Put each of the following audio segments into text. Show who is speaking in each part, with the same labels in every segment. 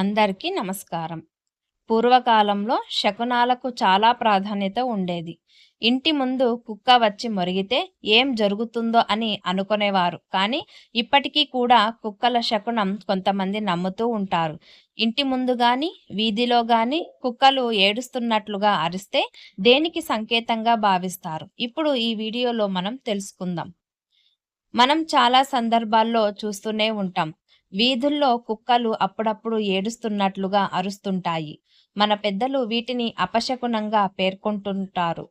Speaker 1: అందరికీ నమస్కారం. పూర్వకాలంలో శకునాలకు చాలా ప్రాధాన్యత ఉండేది. ఇంటి ముందు కుక్క వచ్చి మొరిగితే ఏం జరుగుతుందో అని అనుకునేవారు. కానీ ఇప్పటికీ కూడా కుక్కల శకునం కొంతమంది నమ్ముతూ ఉంటారు. ఇంటి ముందు గాని వీధిలో గాని కుక్కలు ఏడుస్తున్నట్లుగా అరిస్తే దేనికి సంకేతంగా భావిస్తారు? ఇప్పుడు ఈ వీడియోలో మనం తెలుసుకుందాం. మనం చాలా సందర్భాల్లో చూస్తూనే ఉంటాం. వీధుల్లో కుక్కలు అప్పుడప్పుడు ఏడుస్తున్నట్లుగా అరుస్తుంటాయి. మన పెద్దలు వీటిని అపశకునంగా పేర్కొంటుంటారు.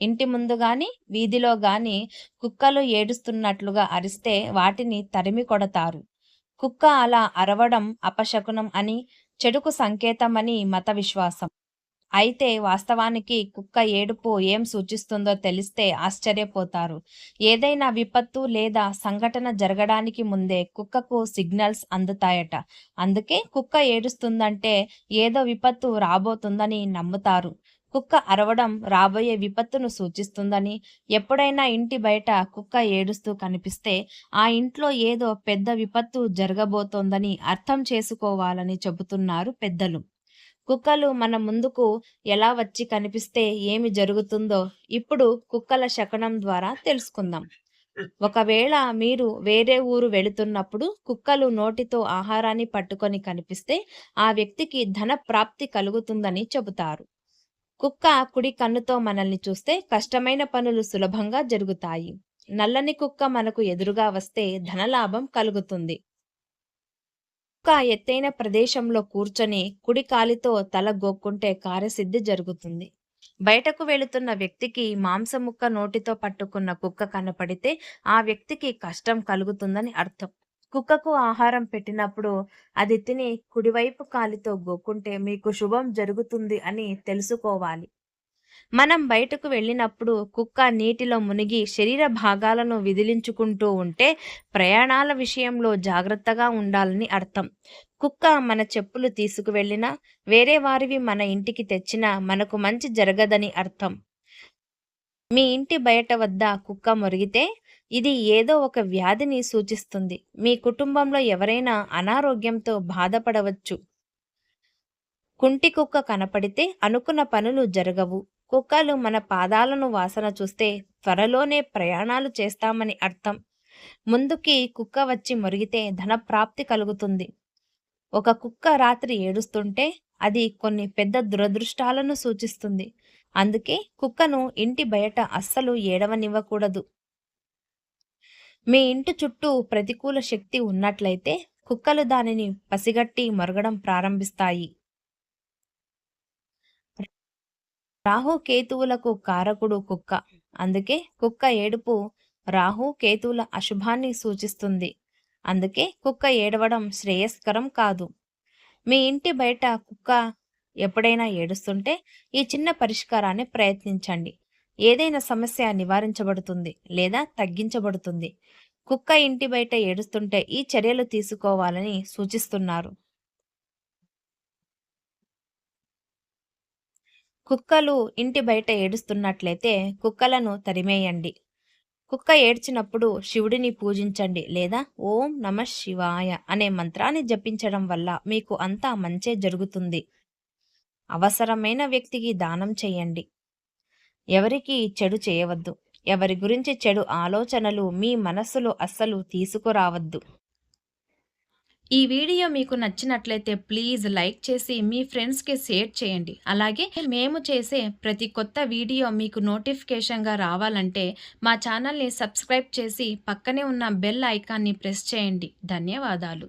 Speaker 1: ఇంటి ముందు గాని వీధిలో గాని కుక్కలు ఏడుస్తున్నట్లుగా అరిస్తే వాటిని తరిమి కొడతారు. కుక్క అలా అరవడం అపశకునం అని చెడుకు సంకేతమని మత విశ్వాసం. అయితే వాస్తవానికి కుక్క ఏడుపు ఏం సూచిస్తుందో తెలిస్తే ఆశ్చర్యపోతారు. ఏదైనా విపత్తు లేదా సంఘటన జరగడానికి ముందే కుక్కకు సిగ్నల్స్ అందుతాయట. అందుకే కుక్క ఏడుస్తుందంటే ఏదో విపత్తు రాబోతుందని నమ్ముతారు. కుక్క అరవడం రాబోయే విపత్తును సూచిస్తుందని ఎప్పుడైనా ఇంటి బయట కుక్క ఏడుస్తూ కనిపిస్తే ఆ ఇంట్లో ఏదో పెద్ద విపత్తు జరగబోతోందని అర్థం చేసుకోవాలని చెబుతున్నారు పెద్దలు. కుక్కలు మన ముందుకు ఎలా వచ్చి కనిపిస్తే ఏమి జరుగుతుందో ఇప్పుడు కుక్కల శకనం ద్వారా తెలుసుకుందాం. ఒకవేళ మీరు వేరే ఊరు వెళుతున్నప్పుడు కుక్కలు నోటితో ఆహారాన్ని పట్టుకొని కనిపిస్తే ఆ వ్యక్తికి ధన ప్రాప్తి కలుగుతుందని చెబుతారు. కుక్క కుడి కన్నుతో మనల్ని చూస్తే కష్టమైన పనులు సులభంగా జరుగుతాయి. నల్లని కుక్క మనకు ఎదురుగా వస్తే ధనలాభం కలుగుతుంది. కుక్క ఎత్తైన ప్రదేశంలో కూర్చొని కుడి కాలితో తల గోక్కుంటే కార్యసిద్ధి జరుగుతుంది. బయటకు వెళుతున్న వ్యక్తికి మాంసముక్క నోటితో పట్టుకున్న కుక్క కనపడితే ఆ వ్యక్తికి కష్టం కలుగుతుందని అర్థం. కుక్కకు ఆహారం పెట్టినప్పుడు అది తిని కుడివైపు కాలితో గోక్కుంటే మీకు శుభం జరుగుతుంది అని తెలుసుకోవాలి. మనం బయటకు వెళ్ళినప్పుడు కుక్క నీటిలో మునిగి శరీర భాగాలను విదిలించుకుంటూ ఉంటే ప్రయాణాల విషయంలో జాగ్రత్తగా ఉండాలని అర్థం. కుక్క మన చెప్పులు తీసుకువెళ్ళినా వేరే వారివి మన ఇంటికి తెచ్చినా మనకు మంచి జరగదని అర్థం. మీ ఇంటి బయట వద్ద కుక్క మురిగితే ఇది ఏదో ఒక వ్యాధిని సూచిస్తుంది. మీ కుటుంబంలో ఎవరైనా అనారోగ్యంతో బాధపడవచ్చు. కుంటి కుక్క కనపడితే అనుకున్న పనులు జరగవు. కుక్కలు మన పాదాలను వాసన చూస్తే త్వరలోనే ప్రయాణాలు చేస్తామని అర్థం. ముందుకి కుక్క వచ్చి మురిగితే ధనప్రాప్తి కలుగుతుంది. ఒక కుక్క రాత్రి ఏడుస్తుంటే అది కొన్ని పెద్ద దురదృష్టాలను సూచిస్తుంది. అందుకే కుక్కను ఇంటి బయట అస్సలు ఏడవనివ్వకూడదు. మీ ఇంటి చుట్టూ ప్రతికూల శక్తి ఉన్నట్లయితే కుక్కలు దానిని పసిగట్టి మరగడం ప్రారంభిస్తాయి. రాహు కేతువులకు కారకుడు కుక్క. అందుకే కుక్క ఏడుపు రాహు కేతువుల అశుభాన్ని సూచిస్తుంది. అందుకే కుక్క ఏడవడం శ్రేయస్కరం కాదు. మీ ఇంటి బయట కుక్క ఎప్పుడైనా ఏడుస్తుంటే ఈ చిన్న పరిష్కారాన్ని ప్రయత్నించండి. ఏదైనా సమస్య నివారించబడుతుంది లేదా తగ్గించబడుతుంది. కుక్క ఇంటి బయట ఏడుస్తుంటే ఈ చర్యలు తీసుకోవాలని సూచిస్తున్నారు. కుక్కలు ఇంటి బయట ఏడుస్తున్నట్లయితే కుక్కలను తరిమేయండి. కుక్క ఏడ్చినప్పుడు శివుడిని పూజించండి లేదా ఓం నమ శివాయ అనే మంత్రాన్ని జపించడం వల్ల మీకు అంతా మంచే జరుగుతుంది. అవసరమైన వ్యక్తికి దానం చేయండి. ఎవరికి చెడు చేయవద్దు. ఎవరి గురించి చెడు ఆలోచనలు మీ మనస్సులో అస్సలు తీసుకురావద్దు. ఈ వీడియో మీకు నచ్చినట్లయితే ప్లీజ్ లైక్ చేసి మీ ఫ్రెండ్స్కి షేర్ చేయండి. అలాగే మేము చేసే ప్రతి కొత్త వీడియో మీకు నోటిఫికేషన్గా రావాలంటే మా ఛానల్ని సబ్స్క్రైబ్ చేసి పక్కనే ఉన్న బెల్ ఐకాన్ని ప్రెస్ చేయండి. ధన్యవాదాలు.